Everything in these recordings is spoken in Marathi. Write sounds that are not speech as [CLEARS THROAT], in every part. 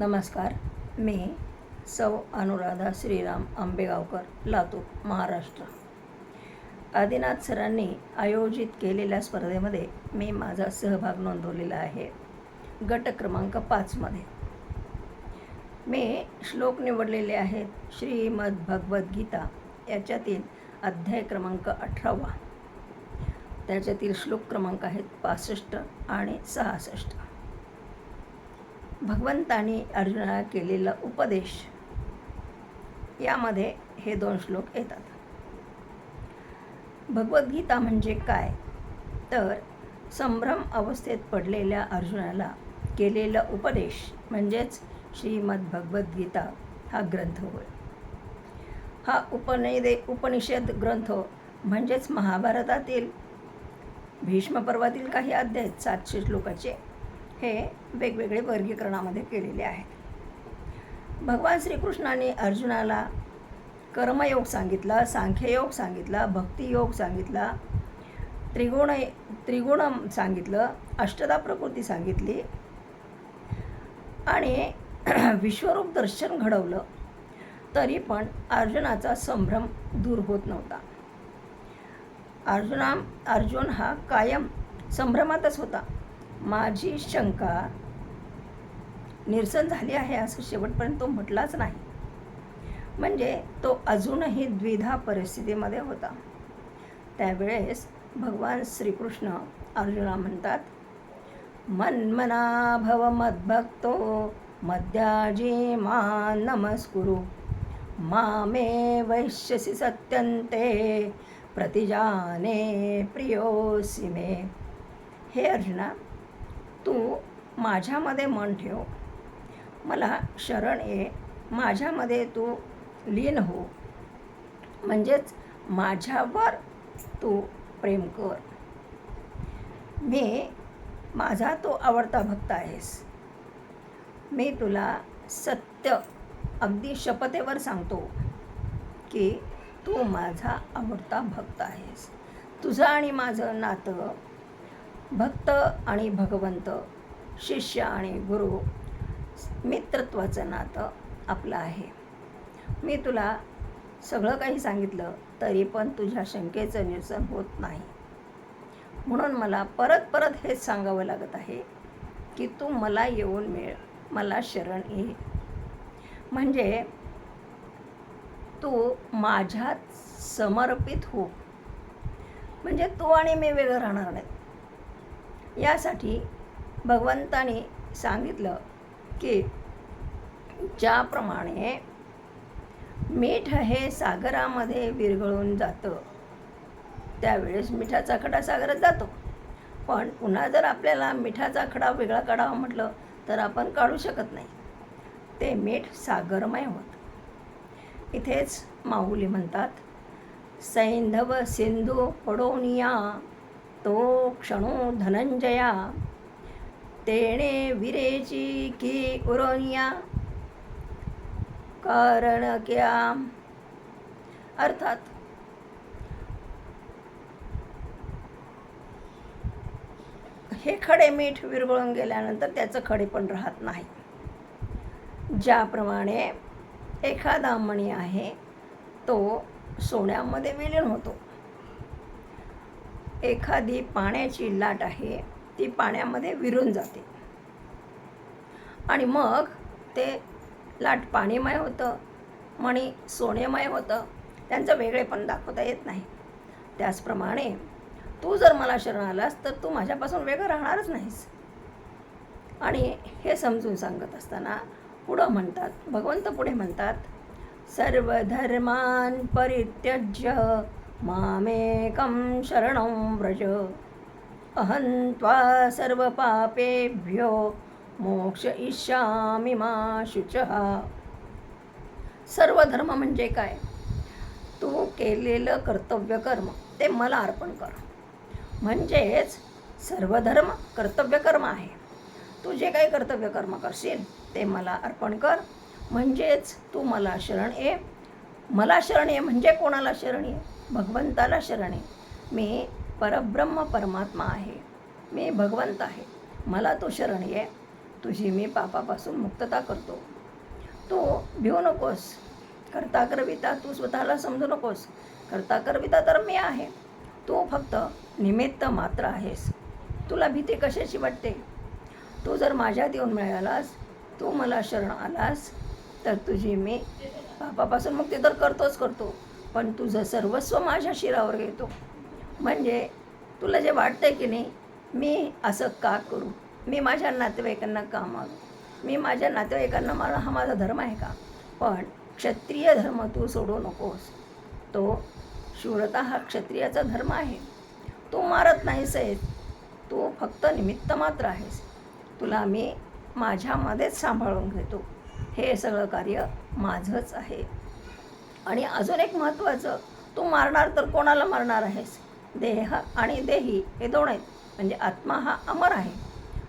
नमस्कार. मी सौ अनुराधा श्रीराम आंबेगावकर लातूर महाराष्ट्र. आदिनाथ सरांनी आयोजित केलेल्या स्पर्धेमध्ये मी माझा सहभाग नोंदवलेला आहे. गट क्रमांक पाचमध्ये मी श्लोक निवडलेले आहेत. श्रीमद भगवद्गीता याच्यातील अध्याय क्रमांक अठरावा. त्याच्यातील श्लोक क्रमांक आहेत पासष्ट आणि सहासष्ट. भगवंतानी अर्जुनाला केलेला उपदेश. यामध्ये हे दोन श्लोक येतात. भगवद्गीता म्हणजे काय? तर संभ्रम अवस्थेत पडलेल्या अर्जुनाला केलेला उपदेश म्हणजेच श्रीमद भगवद्गीता हा ग्रंथ होय. हा उपनिदे उपनिषद ग्रंथ म्हणजेच महाभारतातील भीष्मपर्वातील काही अध्याय सातशे श्लोकाचे हे वेगवेगळे वर्गीकरणामध्ये केलेले आहेत भगवान श्रीकृष्णाने अर्जुनाला कर्मयोग सांगितला सांख्ययोग सांगितला भक्तियोग सांगितला त्रिगुण त्रिगुण सांगितलं अष्टदा प्रकृती सांगितली आणि [CLEARS THROAT] विश्वरूप दर्शन घडवलं तरी पण अर्जुनाचा संभ्रम दूर होत नव्हता. अर्जुना अर्जुन हा कायम संभ्रमातच होता. माझी शंका निरसन झाली आहे असं शेवटपर्यंत तो म्हटलाच नाही. म्हणजे तो अजूनही द्विधा परिस्थितीमध्ये होता. त्यावेळेस भगवान श्रीकृष्ण अर्जुना म्हणतात मन्मना भव मद्भक्तो मद्याजी मा नमस्कुरु मामे वैश्यसि सत्यन्ते प्रतिजाने प्रियोसी मे. हे अर्जुना तू माझ्यामध्ये मन ठेव. मला शरण ये. माझ्यामध्ये तू लीन हो. म्हणजेच माझ्यावर तू प्रेम कर. मी माझा तो आवडता भक्त आहेस. मी तुला सत्य अगदी शपथेवर सांगतो की तू माझा आवडता भक्त आहेस. तुझं आणि माझं नातं भक्त आणि भगवंत शिष्य आणि गुरु मित्रत्वाचं नातं आपलं आहे. मी तुला सगळं काही सांगितलं तरी पण तुझ्या शंकेचं निरसन होत नाही. म्हणून मला परत परत हेच सांगावं लागत आहे की तू मला येऊन मिळ मला शरण ये. म्हणजे तू माझ्यात समर्पित हो. म्हणजे तू आणि मी वेगळं राहणार नाही यासाठी भगवंताने सांगितलं की ज्याप्रमाणे मीठ हे सागरामध्ये विरघळून जातं त्यावेळेस मिठाचा खडा सागरात जातो. पण पुन्हा जर आपल्याला मिठाचा खडा वेगळा काढावा म्हटलं तर आपण काढू शकत नाही. ते मीठ सागरमय होत. इथेच माहुली म्हणतात सैंधव सिंधू पडोनिया तो क्षणो धनंजया. तेणे विरेची की उरोनिया. कारण क्या? अर्थात हे खडे मीठ विरघळून गेल्यानंतर त्याचं खडे पण राहत नाही. ज्याप्रमाणे एखादा मणी आहे तो सोन्यामध्ये विलीन होतो. एखादी पाण्याची लाट आहे ती पाण्यामध्ये विरून जाते. आणि मग ते लाट पाणीमय होतं मणी सोनेमय होतं त्यांचं वेगळेपण दाखवता येत नाही. त्याचप्रमाणे तू जर मला शरण आलास तर तू माझ्यापासून वेगळं राहणारच नाहीस. आणि हे समजून सांगत असताना पुढं म्हणतात भगवंत पुढे म्हणतात सर्व धर्मान परित्यज्य मामेकं शरणं व्रज। अहं त्वा सर्व पापेभ्यो मोक्ष इष्यामि मा शुचः। सर्व धर्म म्हणजे काय? तू केलेलं कर्तव्य कर्म ते मला अर्पण कर. म्हणजेच सर्व धर्म कर्तव्य कर्म आहे. तू जे काही कर्तव्य कर्म करशील ते मला अर्पण कर. म्हणजेच तू मला शरण ये. मला शरण ये म्हणजे कोणाला शरण ये? भगवंताला शरण. आहे मी परब्रह्म परमात्मा आहे. मी भगवंत आहे. मला तू शरण ये. तुझी मी पापापासून मुक्तता करतो. तू भिवू नकोस. करता करविता तू स्वतःला समजू नकोस. करता करविता तर मी आहे. तू फक्त निमित्त मात्र आहेस. तुला भीती कशाची वाटते? तू जर माझ्यात येऊन मिळालास तू मला शरण आलास तर तुझी मी पापापासून मुक्ती तर करतोच करतो. पण तुझं सर्वस्व माझ्या शिरावर घेतो म्हणजे तुला जे वाटतंय की नाही मी असं का करू? मी माझ्या नातेवाईकांना का मागू मी माझ्या नातेवाईकांना मला हा माझा धर्म आहे का? पण क्षत्रिय धर्म तू सोडू नकोस. तो शूरता हा क्षत्रियाचा धर्म आहे. तू मारत नाहीस आहे तू फक्त निमित्त मात्र आहेस. तुला मी माझ्यामध्येच सांभाळून घेतो. हे सगळं कार्य माझंच आहे. आणि अजून एक महत्त्वाचं तू मारणार तर कोणाला मारणार आहेस? देह आणि देही हे दोन आहेत. म्हणजे आत्मा हा अमर आहे.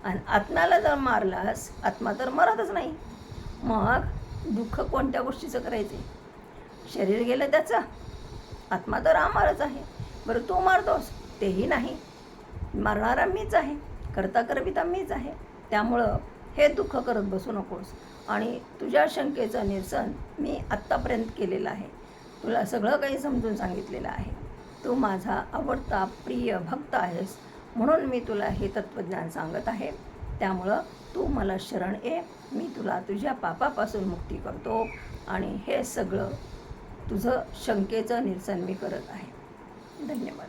आणि आत्म्याला जर मारलास आत्मा तर मरतच नाही. मग दुःख कोणत्या गोष्टीचं करायचे? शरीर गेलं त्याचं. आत्मा तर अमरच आहे. बरं तू मारतोस. तेही नाही. मारणारा मीच आहे. करता करविता मीच आहे. त्यामुळं हे दुःख करत बसू नकोस. आणि तुझ्या शंकेचं निरसन मी आत्तापर्यंत केलेलं आहे. तुला सगळं काही समजून सांगितलेलं आहे. तू माझा आवडता प्रिय भक्त आहेस म्हणून मी तुला हे तत्त्वज्ञान सांगत आहे. त्यामुळं तू मला शरण ये. मी तुला तुझ्या पापापासून मुक्ती करतो आणि हे सगळं तुझं शंकेचं निरसन मी करत आहे. धन्यवाद.